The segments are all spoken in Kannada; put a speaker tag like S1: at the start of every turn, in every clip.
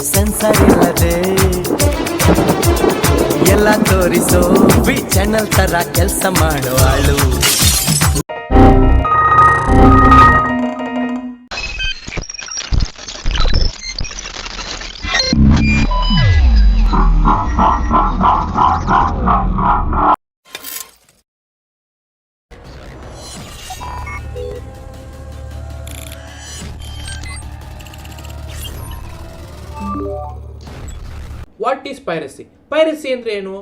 S1: ಸೆನ್ಸರ್ ಇಲ್ಲದೆ ಎಲ್ಲ ತೋರಿಸೋ. ವಿ ಚಾನಲ್ ತರ ಕೆಲಸ ಮಾಡುವಾಳು
S2: ವಾಟ್ ಈಸ್ ಪೈರಸಿ ಪೈರಸಿ ಅಂದ್ರೆ ಏನು?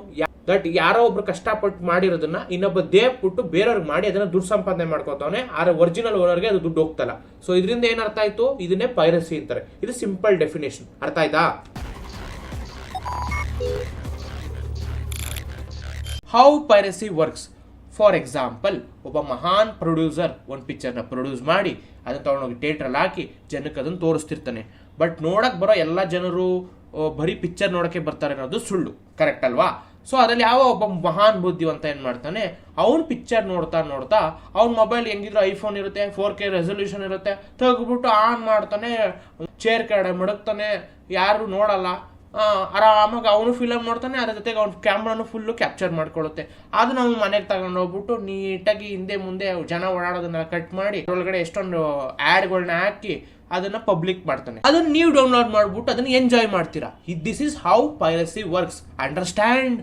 S2: ದಟ್ ಯಾರೋ ಒಬ್ರು ಕಷ್ಟಪಟ್ಟು ಮಾಡಿರೋದನ್ನ ಇನ್ನೊಬ್ಬ ಬಿಟ್ಟು ಬೇರೆಯವ್ರಿಗೆ ಮಾಡಿ ಅದನ್ನ ದುಡ್ಡು ಸಂಪಾದನೆ ಮಾಡ್ಕೋತಾವನೆ, ಆದ್ರೆ ಒರಿಜಿನಲ್ ಓನರ್ಗೆ ಅದು ದುಡ್ಡು ಹೋಗ್ತಲ್ಲ. ಸೊ ಇದರಿಂದ ಏನ್ ಅರ್ಥ ಆಯ್ತು? ಇದನ್ನೇ ಪೈರಸಿ ಅಂತಾರೆ. ಇದು ಸಿಂಪಲ್ ಡೆಫಿನೇಷನ್ ಅರ್ಥ ಆಯ್ತಾ? How piracy works for example ಒಬ್ಬ ಮಹಾನ್ ಪ್ರೊಡ್ಯೂಸರ್ ಒಂದು ಪಿಕ್ಚರ್ನ ಪ್ರೊಡ್ಯೂಸ್ ಮಾಡಿ, ಅದನ್ನ ತಗೊಂಡೋಗಿ ಥಿಯೇಟ್ರಲ್ಲಿ ಹಾಕಿ ಜನಕ್ಕೆ ಅದನ್ನು ತೋರಿಸ್ತಿರ್ತಾನೆ. ಬಟ್ ನೋಡಕ್ಕೆ ಬರೋ ಎಲ್ಲ ಜನರು ಬರೀ ಪಿಕ್ಚರ್ ನೋಡೋಕ್ಕೆ ಬರ್ತಾರೆ ಅನ್ನೋದು ಸುಳ್ಳು. ಕರೆಕ್ಟ್ ಅಲ್ವಾ? ಸೊ ಅದರಲ್ಲಿ ಯಾವ ಒಬ್ಬ ಮಹಾನ್ ಬುದ್ಧಿವಂತ ಏನು ಮಾಡ್ತಾನೆ? ಅವ್ನು ಪಿಕ್ಚರ್ ನೋಡ್ತಾ ನೋಡ್ತಾ ಅವ್ನ ಮೊಬೈಲ್ ಹೆಂಗಿದ್ರು ಐಫೋನ್ ಇರುತ್ತೆ ಫೋರ್ ಕೆ ರೆಸೊಲ್ಯೂಷನ್ ಇರುತ್ತೆ, ತೆಗೆದ್ಬಿಟ್ಟು ಆನ್ ಮಾಡ್ತಾನೆ ಚೇರ್ ಕಡೆ ಮಡಗ್ತಾನೆ, ಯಾರು ನೋಡಲ್ಲ. ಆರಾಮಾಗಿ ಅವನು ಫಿಲಮ್ ನೋಡ್ತಾನೆ, ಅದ್ರ ಜೊತೆಗೆ ಅವ್ನ ಕ್ಯಾಮ್ರಾನು ಫುಲ್ಲು ಕ್ಯಾಪ್ಚರ್ ಮಾಡ್ಕೊಳ್ಳುತ್ತೆ. ಅದು ನಾವು ಮನೆಗೆ ತಗೊಂಡು ಹೋಗ್ಬಿಟ್ಟು ನೀಟಾಗಿ ಹಿಂದೆ ಮುಂದೆ ಜನ ಓಡಾಡೋದನ್ನ ಕಟ್ ಮಾಡಿ ಒಳಗಡೆ ಎಷ್ಟೊಂದು ಆ್ಯಡ್ಗಳನ್ನ ಹಾಕಿ ಅದನ್ನ ಪಬ್ಲಿಕ್ ಮಾಡ್ತಾನೆ. ಅದನ್ನ ನೀವು ಡೌನ್ಲೋಡ್ ಮಾಡ್ಬಿಟ್ಟು ಅದನ್ನ ಎಂಜಾಯ್ ಮಾಡ್ತೀರಾ. This is how piracy works understand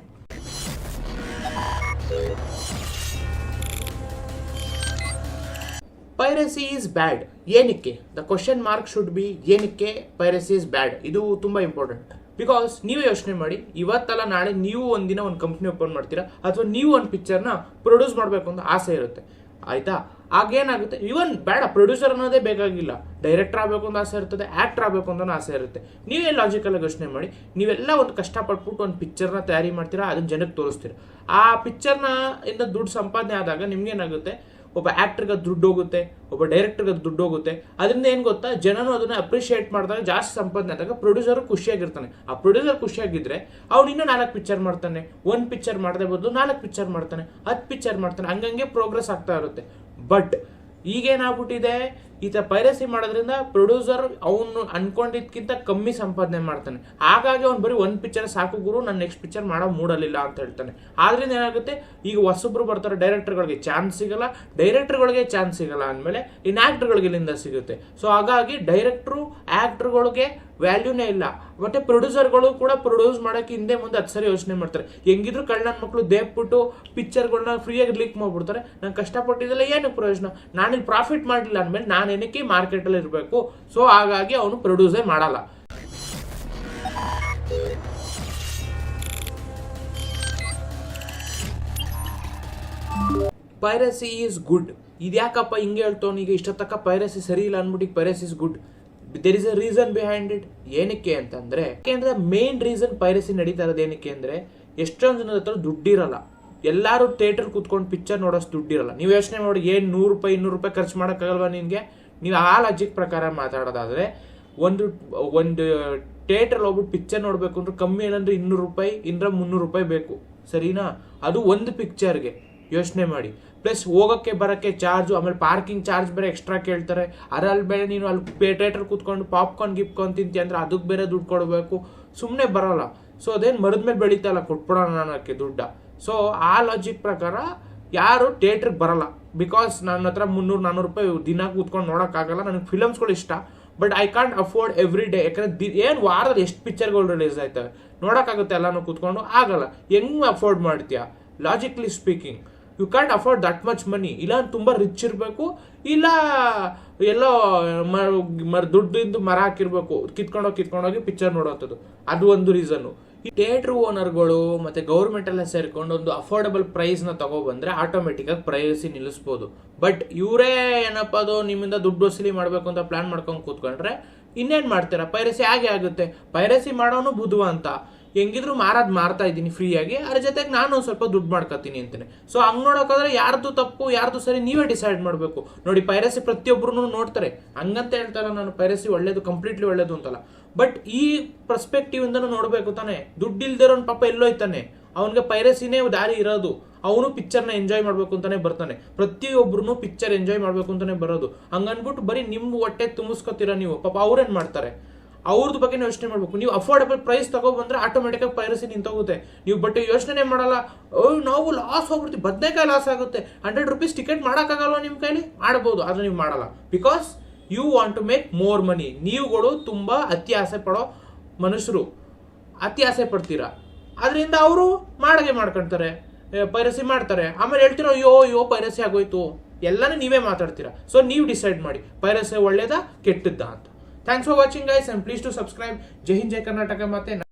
S2: piracy is bad ಏನಕ್ಕೆ? The question mark should be ಏನಕ್ಕೆ ಪೈರಸಿ ಇಸ್ ಬ್ಯಾಡ್ ಇದು ತುಂಬಾ ಇಂಪಾರ್ಟೆಂಟ್ ಬಿಕಾಸ್ ನೀವೇ ಯೋಚನೆ ಮಾಡಿ, ಇವತ್ತಲ್ಲ ನಾಳೆ ನೀವು ಒಂದಿನ ಒಂದು ಕಂಪ್ನಿ ಓಪನ್ ಮಾಡ್ತೀರಾ? ಅಥವಾ ನೀವು ಒಂದು ಪಿಕ್ಚರ್ನ ಪ್ರೊಡ್ಯೂಸ್ ಮಾಡಬೇಕು ಅಂತ ಆಸೆ ಇರುತ್ತೆ. ಆಯ್ತಾ? ಆಗೇನಾಗುತ್ತೆ? ಇವನ್ ಬೇಡ ಪ್ರೊಡ್ಯೂಸರ್ ಅನ್ನೋದೇ ಬೇಕಾಗಿಲ್ಲ. ಡೈರೆಕ್ಟರ್ ಆಗಬೇಕು ಅಂತ ಆಸೆ ಇರ್ತದೆ ಆಕ್ಟರ್ ಆಗಬೇಕು ಅಂತ ಆಸೆ ಇರುತ್ತೆ. ನೀವೇ ಲಾಜಿಕಲ್ ಯೋಚನೆ ಮಾಡಿ, ನೀವೆಲ್ಲ ಒಂದು ಕಷ್ಟಪಟ್ಬಿಟ್ಟು ಒಂದು ಪಿಕ್ಚರ್ನ ತಯಾರಿ ಮಾಡ್ತೀರಾ, ಅದನ್ನ ಜನಕ್ಕೆ ತೋರಿಸ್ತೀರಾ. ಆ ಪಿಕ್ಚರ್ನ ಇಂದ ದುಡ್ಡು ಸಂಪಾದನೆ ಆದಾಗ ನಿಮ್ಗೇನಾಗುತ್ತೆ? ಒಬ್ಬ ಆಕ್ಟರ್ಗೆ ದುಡ್ಡು ಹೋಗುತ್ತೆ, ಒಬ್ಬ ಡೈರೆಕ್ಟರ್ಗೆ ದುಡ್ಡು ಹೋಗುತ್ತೆ. ಅದರಿಂದ ಏನು ಗೊತ್ತಾ? ಜನನು ಅದನ್ನ ಅಪ್ರಿಷಿಯೇಟ್ ಮಾಡಿದಾಗ ಜಾಸ್ತಿ ಸಂಪಾದನೆ ಆದಾಗ ಪ್ರೊಡ್ಯೂಸರ್ ಖುಷಿಯಾಗಿರ್ತಾನೆ. ಆ ಪ್ರೊಡ್ಯೂಸರ್ ಖುಷಿಯಾಗಿದ್ದರೆ ಅವ್ನು ಇನ್ನೂ ನಾಲ್ಕು ಪಿಕ್ಚರ್ ಮಾಡ್ತಾನೆ. ಒಂದು ಪಿಕ್ಚರ್ ಮಾಡದೆ ಬದಲು ನಾಲ್ಕು ಪಿಕ್ಚರ್ ಮಾಡ್ತಾನೆ, ಹತ್ತು ಪಿಕ್ಚರ್ ಮಾಡ್ತಾನೆ. ಹಂಗಂಗೆ ಪ್ರೋಗ್ರೆಸ್ ಆಗ್ತಾ ಇರುತ್ತೆ. ಬಟ್ ಈಗೇನಾಗ್ಬಿಟ್ಟಿದೆ? ಈತ ಪೈರಸಿ ಮಾಡೋದ್ರಿಂದ ಪ್ರೊಡ್ಯೂಸರ್ ಅವನು ಅನ್ಕೊಂಡಿದ್ಕಿಂತ ಕಮ್ಮಿ ಸಂಪಾದನೆ ಮಾಡ್ತಾನೆ. ಹಾಗಾಗಿ ಅವ್ನು ಬರೀ ಒಂದು ಪಿಕ್ಚರ್ ಸಾಕು ಗುರು, ನಾನು ನೆಕ್ಸ್ಟ್ ಪಿಕ್ಚರ್ ಮಾಡೋ ಮೂಡಲಿಲ್ಲ ಅಂತ ಹೇಳ್ತಾನೆ. ಆದ್ರಿಂದ ಏನಾಗುತ್ತೆ? ಈಗ ಹೊಸಬ್ರು ಬರ್ತಾರೆ ಡೈರೆಕ್ಟರ್ಗಳಿಗೆ ಚಾನ್ಸ್ ಸಿಗಲ್ಲ. ಡೈರೆಕ್ಟರ್ಗಳಿಗೆ ಚಾನ್ಸ್ ಸಿಗಲ್ಲ ಅಂದಮೇಲೆ ಇನ್ನು ಆಕ್ಟರ್ಗಳಿಗೆ ಇಲ್ಲಿಂದ ಸಿಗುತ್ತೆ. ಸೊ ಹಾಗಾಗಿ ಡೈರೆಕ್ಟ್ರು ಆಕ್ಟರ್ಗಳಿಗೆ ವ್ಯಾಲ್ಯೂನೇ ಇಲ್ಲ. ಮತ್ತೆ ಪ್ರೊಡ್ಯೂಸರ್ಗಳು ಕೂಡ ಪ್ರೊಡ್ಯೂಸ್ ಮಾಡೋಕೆ ಹಿಂದೆ ಮುಂದೆ ಹತ್ತು ಸರಿ ಯೋಚನೆ ಮಾಡ್ತಾರೆ. ಹೆಂಗಿದ್ರು ಕಳ್ಳನ ಮಕ್ಕಳು ದೇವ್ಬಿಟ್ಟು ಪಿಕ್ಚರ್ಗಳನ್ನ ಫ್ರೀಯಾಗಿ ಲೀಕ್ ಮಾಡ್ಬಿಡ್ತಾರೆ. ನಾನು ಕಷ್ಟಪಟ್ಟಿದ್ದೆಲ್ಲ ಏನು ಪ್ರಯೋಜನ? ನಾನಿಲ್ಲಿ ಪ್ರಾಫಿಟ್ ಮಾಡಲಿಲ್ಲ ಅಂದಮೇಲೆ ನಾನು ಏನಕ್ಕೆ ಮಾರ್ಕೆಟಲ್ಲಿ ಇರಬೇಕು? ಸೊ ಹಾಗಾಗಿ ಅವನು ಪ್ರೊಡ್ಯೂಸೇ ಮಾಡಲ್ಲ. ಪೈರಸಿ ಈಸ್ ಗುಡ್ ಇದ್ಯಾಕಪ್ಪ ಹಿಂಗೆ ಹೇಳ್ತವನು ಈಗ ತಕ್ಕ ಪೈರಸಿ ಸರಿ ಇಲ್ಲ ಅಂದ್ಬಿಟ್ಟು piracy is good there is a reason behind it ಏನಕ್ಕೆ ಅಂತಂದ್ರೆ, ಯಾಕೆಂದ್ರೆ ಮೇನ್ ರೀಸನ್ ಪೈರಸಿ ನಡೀತಾ ಇರೋದು ಏನಕ್ಕೆ ಅಂದ್ರೆ, ಎಷ್ಟೊಂದು ಜನದ ಹತ್ರ ದುಡ್ಡಿರಲ್ಲ. ಎಲ್ಲರೂ ಥಿಯೇಟರ್ ಕೂತ್ಕೊಂಡು ಪಿಕ್ಚರ್ ನೋಡೋಷ್ಟು ದುಡ್ಡಿರಲ್ಲ. ನೀವು ಯೋಚನೆ ಮಾಡಿ, ಏನು ನೂರು ರೂಪಾಯಿ, ಇನ್ನೂರು ರೂಪಾಯಿ ಖರ್ಚು ಮಾಡೋಕ್ಕಾಗಲ್ವಾ ನಿನಗೆ? ನೀವು ಆ ಲಾಜಿಕ್ ಪ್ರಕಾರ ಮಾತಾಡೋದಾದ್ರೆ, ಒಂದು ಒಂದು ಥಿಯೇಟರ್ ಹೋಗ್ಬಿಟ್ಟು ಪಿಕ್ಚರ್ ನೋಡಬೇಕು ಅಂದ್ರೆ ಕಮ್ಮಿ ಏನಂದ್ರೆ ಇನ್ನೂರು ರೂಪಾಯಿ ಇಂದ್ರ ಮುನ್ನೂರು ರೂಪಾಯಿ ಬೇಕು. ಸರಿನಾ? ಅದು ಒಂದು ಪಿಕ್ಚರ್ಗೆ ಯೋಚನೆ ಮಾಡಿ. ಪ್ಲಸ್ ಹೋಗೋಕ್ಕೆ ಬರೋಕ್ಕೆ ಚಾರ್ಜು ಆಮೇಲೆ ಪಾರ್ಕಿಂಗ್ ಚಾರ್ಜ್ ಬೇರೆ ಎಕ್ಸ್ಟ್ರಾ ಕೇಳ್ತಾರೆ. ಅದ್ರಲ್ಲಿ ಬೇರೆ ನೀನು ಅಲ್ಲಿ ಥಿಯೇಟರ್ ಕೂತ್ಕೊಂಡು ಪಾಪ್ಕಾರ್ನ್ ಗಿಪ್ಕಾರ್ನ್ ತಿಂತಿ ಅಂದ್ರೆ ಅದಕ್ಕೆ ಬೇರೆ ದುಡ್ಡು ಕೊಡಬೇಕು. ಸುಮ್ಮನೆ ಬರೋಲ್ಲ. ಸೊ ಅದೇನು ಮರದ ಮೇಲೆ ಬೆಳೀತಲ್ಲ ಕೊಟ್ಬಿಡೋಣ ಅನ್ನೋಕ್ಕೆ ದುಡ್ಡ. ಸೊ ಆ ಲಾಜಿಕ್ ಪ್ರಕಾರ ಯಾರು ಥಿಯೇಟ್ರಿಗೆ ಬರಲ್ಲ. ಬಿಕಾಸ್ ನನ್ನ ಹತ್ರ ಮುನ್ನೂರು ನಾನ್ನೂರು ರೂಪಾಯಿ ದಿನ ಕೂತ್ಕೊಂಡು ನೋಡೋಕ್ಕಾಗಲ್ಲ ನನಗೆ ಫಿಲಮ್ಸ್ಗಳು ಇಷ್ಟ. But I can't afford every day ಯಾಕಂದ್ರೆ ಏನು ವಾರದಲ್ಲಿ ಎಷ್ಟು ಪಿಕ್ಚರ್ಗಳು ರಿಲೀಸ್ ಆಯ್ತವೆ? ನೋಡೋಕ್ಕಾಗುತ್ತೆ ಎಲ್ಲಾನು ಕೂತ್ಕೊಂಡು. ಆಗಲ್ಲ. ಹೆಂಗ್ ಅಫೋರ್ಡ್ ಮಾಡ್ತೀಯಾ? Logically speaking you can't afford that much money ಇಲ್ಲ ತುಂಬ ರಿಚ್ ಇರಬೇಕು, ಇಲ್ಲ ಎಲ್ಲೋ ದುಡ್ಡಿಂದು ಮರ ಹಾಕಿರ್ಬೇಕು. ಕಿತ್ಕೊಂಡೋಗಿ ಕಿತ್ಕೊಂಡೋಗಿ ಪಿಕ್ಚರ್ ನೋಡೋಂಥದ್ದು ಅದು ಒಂದು ರೀಸನ್ನು ಈ ಥಿಯೇಟ್ರ್ ಓನರ್ಗಳು ಮತ್ತು ಗೌರ್ಮೆಂಟ್ ಎಲ್ಲ ಸೇರಿಕೊಂಡು ಒಂದು ಅಫೋರ್ಡಬಲ್ ಪ್ರೈಸ್ನ ತಗೊಬಂದ್ರೆ ಆಟೋಮೆಟಿಕಾಗಿ ಪ್ರೈಸಿ ನಿಲ್ಲಿಸ್ಬೋದು. ಬಟ್ ಇವರೇ ಏನಪ್ಪ ಅದು ನಿಮ್ಮಿಂದ ದುಡ್ಡು ವಸೂಲಿ ಮಾಡಬೇಕು ಅಂತ ಪ್ಲ್ಯಾನ್ ಮಾಡ್ಕೊಂಡು ಕೂತ್ಕೊಂಡ್ರೆ ಇನ್ನೇನು ಮಾಡ್ತೀರಾ? ಪೈರಸಿ ಹಾಗೆ ಆಗುತ್ತೆ. ಪೈರಸಿ ಮಾಡೋನು ಬುದ್ಧಿವಂತ ಹೆಂಗಿದ್ರು ಮಾರಾದ್ ಮಾರ್ತಾ ಇದ್ದೀನಿ ಫ್ರೀಯಾಗಿ ಅದ್ರ ಜೊತೆಗೆ ನಾನು ಸ್ವಲ್ಪ ದುಡ್ಡು ಮಾಡ್ಕೊತೀನಿ ಅಂತಾನೆ. ಸೊ ಹಂಗ್ ನೋಡೋಕಾದ್ರೆ ಯಾರ್ದು ತಪ್ಪು, ಯಾರ್ದು ಸರಿ, ನೀವೇ ಡಿಸೈಡ್ ಮಾಡಬೇಕು. ನೋಡಿ ಪೈರಸಿ ಪ್ರತಿಯೊಬ್ಬರು ನೋಡ್ತಾರೆ. ಹಂಗಂತ ಹೇಳ್ತಾರ ನಾನು ಪೈರಸಿ ಒಳ್ಳೇದು ಕಂಪ್ಲೀಟ್ಲಿ ಒಳ್ಳೇದು ಅಂತಲ್ಲ. ಬಟ್ ಈ ಪರ್ಸ್ಪೆಕ್ಟಿವ್ ಇಂದನೂ ನೋಡ್ಬೇಕು ತಾನೆ. ದುಡ್ಡು ಇಲ್ದಿರೋನ್ ಪಾಪ ಎಲ್ಲೋಯ್ತಾನೆ. ಅವನಿಗೆ ಪೈರಸಿನೇ ದಾರಿ ಇರೋದು. ಅವನು ಪಿಕ್ಚರ್ನ ಎಂಜಾಯ್ ಮಾಡ್ಬೇಕು ಅಂತಾನೆ ಬರ್ತಾನೆ. ಪ್ರತಿಯೊಬ್ಬರು ಪಿಕ್ಚರ್ ಎಂಜಾಯ್ ಮಾಡ್ಬೇಕು ಅಂತಾನೆ ಬರೋದು. ಹಂಗನ್ಬಿಟ್ಟು ಬರೀ ನಿಮ್ಮ ಹೊಟ್ಟೆ ತುಂಬಿಸ್ಕೊತೀರ ನೀವು? ಪಾಪ ಅವ್ರೇನ್ ಮಾಡ್ತಾರೆ? ಅವ್ರದ್ದು ಬಗ್ಗೆ ಯೋಚನೆ ಮಾಡ್ಬೇಕು. ನೀವು ಅಫೋರ್ಡಬಲ್ ಪ್ರೈಸ್ ತಗೊಬಂದ್ರೆ ಆಟೋಮೆಟಿಕ್ ಆಗಿ ಪೈರಸಿ ನಿಂತೋಗುತ್ತೆ. ನೀವು ಬಟ್ ಯೋಚನೆ ಮಾಡಲ್ಲ. ನಾವು ಲಾಸ್ ಹೋಗ್ಬಿಡ್ತೀವಿ. ಬದನೇಕಾಯಿ ಲಾಸ್ ಆಗುತ್ತೆ. ಹಂಡ್ರೆಡ್ ರುಪೀಸ್ ಟಿಕೆಟ್ ಮಾಡೋಕ್ಕಾಗಲ್ವ ನಿಮ್ಮ ಕೈಲಿ? ಮಾಡ್ಬೋದು. ಆದ್ರೆ ನೀವು ಮಾಡಲ್ಲ. Because you want to make more money ನೀವುಗಳು ತುಂಬ ಅತಿ ಆಸೆ ಪಡೋ ಮನುಷ್ಯರು. ಅತಿ ಆಸೆ ಪಡ್ತೀರಾ? ಅದರಿಂದ ಅವರು ಮಾಡಗೆ ಮಾಡ್ಕೊಳ್ತಾರೆ ಪೈರಸಿ ಮಾಡ್ತಾರೆ. ಆಮೇಲೆ ಹೇಳ್ತೀರೋ, ಅಯ್ಯೋ ಅಯ್ಯೋ ಪೈರಸಿ ಆಗೋಯ್ತು. ಎಲ್ಲನೂ ನೀವೇ ಮಾತಾಡ್ತೀರಾ. ಸೊ ನೀವು ಡಿಸೈಡ್ ಮಾಡಿ. ಪೈರಸಿ ಒಳ್ಳೇದಾ, ಕೆಟ್ಟದ್ದಾ ಅಂತ. Thanks for watching guys and please to subscribe जय हिंद जय कर्नाटक माते